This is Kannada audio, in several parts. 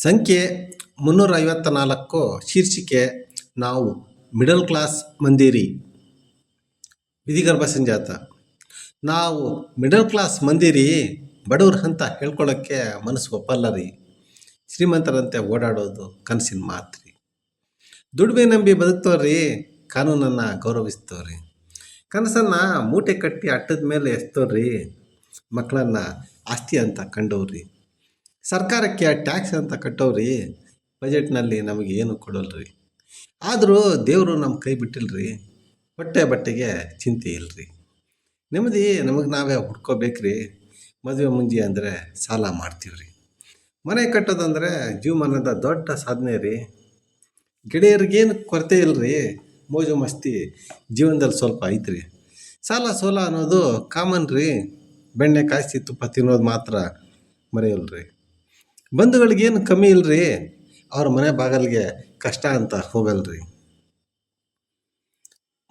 ಸಂಖ್ಯೆ ಮುನ್ನೂರ ಐವತ್ತ ನಾಲ್ಕು ಶೀರ್ಷಿಕೆ, ನಾವು ಮಿಡಲ್ ಕ್ಲಾಸ್ ಮಂದಿರಿ. ವಿಧಿಗರ್ಭ ಸಂಜಾತ. ನಾವು ಮಿಡಲ್ ಕ್ಲಾಸ್ ಮಂದಿರಿ, ಬಡವ್ರು ಅಂತ ಹೇಳ್ಕೊಳ್ಳೋಕ್ಕೆ ಮನಸ್ಸು ಒಪ್ಪಲ್ಲ ರೀ. ಶ್ರೀಮಂತರಂತೆ ಓಡಾಡೋದು ಕನಸಿನ ಮಾತ್ರಿ ದುಡಿಮೆ ನಂಬಿ ಬದುಕ್ತವ್ರಿ ಕಾನೂನನ್ನು ಗೌರವಿಸ್ತವ್ರಿ ಕನಸನ್ನು ಮೂಟೆ ಕಟ್ಟಿ ಅಟ್ಟದ ಮೇಲೆ ಎಸ್ತವ್ರಿ ಮಕ್ಕಳನ್ನು ಆಸ್ತಿ ಅಂತ ಕಂಡವ್ರಿ ಸರ್ಕಾರಕ್ಕೆ ಟ್ಯಾಕ್ಸ್ ಅಂತ ಕಟ್ಟೋರಿ ಬಜೆಟ್ನಲ್ಲಿ ನಮಗೆ ಏನು ಕೊಡೋಲ್ರಿ? ಆದರೂ ದೇವರು ನಮ್ಮ ಕೈ ಬಿಟ್ಟಿಲ್ರಿ ಹೊಟ್ಟೆ ಬಟ್ಟೆಗೆ ಚಿಂತೆ ಇಲ್ಲರಿ ನೆಮ್ಮದಿ ನಮಗೆ ನಾವೇ ಹುಡ್ಕೋಬೇಕ್ರಿ, ಮದುವೆ ಮುಂಜಿ ಅಂದರೆ ಸಾಲ ಮಾಡ್ತೀವ್ರಿ. ಮನೆ ಕಟ್ಟೋದಂದರೆ ಜೀವಮಾನದ ದೊಡ್ಡ ಸಾಧನೆ ರೀ. ಗೆಳೆಯರಿಗೇನು ಕೊರತೆ ಇಲ್ಲರಿ ಮೋಜು ಮಸ್ತಿ ಜೀವನದಲ್ಲಿ ಸ್ವಲ್ಪ ಐತ್ರಿ. ಸಾಲ ಸೋಲ ಅನ್ನೋದು ಕಾಮನ್ ರೀ, ಬೆಣ್ಣೆ ಕಾಯಿಸಿ ತುಪ್ಪ ತಿನ್ನೋದು ಮಾತ್ರ ಮರೆಯಲ್ರಿ. ಬಂಧುಗಳಿಗೇನು ಕಮ್ಮಿ ಇಲ್ರಿ? ಅವ್ರ ಮನೆ ಬಾಗಲಿಗೆ ಕಷ್ಟ ಅಂತ ಹೋಗಲ್ರಿ.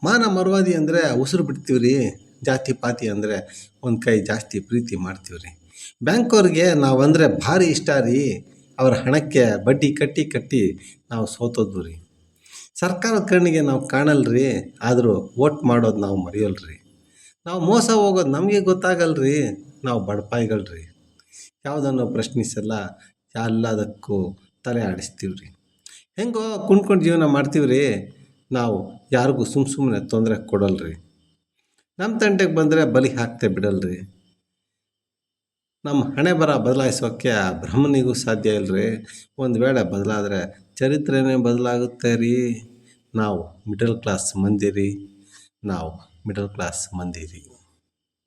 ಮಾನ ಮರ್ವಾದಿ ಅಂದರೆ ಉಸಿರು ಬಿಡ್ತೀವಿ ರೀ ಜಾತಿ ಪಾತಿ ಅಂದರೆ ಒಂದು ಕೈ ಜಾಸ್ತಿ ಪ್ರೀತಿ ಮಾಡ್ತೀವಿ ಬ್ಯಾಂಕವ್ರಿಗೆ ನಾವು ಅಂದರೆ ಭಾರಿ ಇಷ್ಟ ರೀ, ಅವ್ರ ಹಣಕ್ಕೆ ಬಡ್ಡಿ ಕಟ್ಟಿ ಕಟ್ಟಿ ನಾವು ಸೋತೋದ್ವು ರೀ ಸರ್ಕಾರದ ಕಣ್ಣಿಗೆ ನಾವು ಕಾಣಲ್ರಿ, ಆದರೂ ವೋಟ್ ಮಾಡೋದು ನಾವು ಮರೆಯಲ್ರಿ. ನಾವು ಮೋಸ ಹೋಗೋದು ನಮಗೆ ಗೊತ್ತಾಗಲ್ರಿ, ನಾವು ಬಡಪಾಯಿಗಳ್ರಿ. ಯಾವುದನ್ನು ಪ್ರಶ್ನಿಸಲ್ಲ, ಎಲ್ಲದಕ್ಕೂ ತಲೆ ಆಡಿಸ್ತೀವ್ರಿ. ಹೆಂಗೋ ಕುಣ್ಕೊಂಡು ಜೀವನ ಮಾಡ್ತೀವ್ರಿ, ನಾವು ಯಾರಿಗೂ ಸುಮ್ಮ ಸುಮ್ಮನೆ ತೊಂದರೆ ಕೊಡಲ್ರಿ. ನಮ್ಮ ತಂಟೆಗೆ ಬಂದರೆ ಬಲಿ ಹಾಕ್ತೆ ಬಿಡಲ್ರಿ. ನಮ್ಮ ಹಣೆ ಬರ ಬದಲಾಯಿಸೋಕ್ಕೆ ಆ ಬ್ರಹ್ಮನಿಗೂ ಸಾಧ್ಯ ಇಲ್ಲರಿ ಒಂದು ವೇಳೆ ಬದಲಾದರೆ ಚರಿತ್ರೆನೇ ಬದಲಾಗುತ್ತೆ ರೀ ನಾವು ಮಿಡಲ್ ಕ್ಲಾಸ್ ಮಂದಿರಿ. ನಾವು ಮಿಡಲ್ ಕ್ಲಾಸ್ ಮಂದಿ ರೀ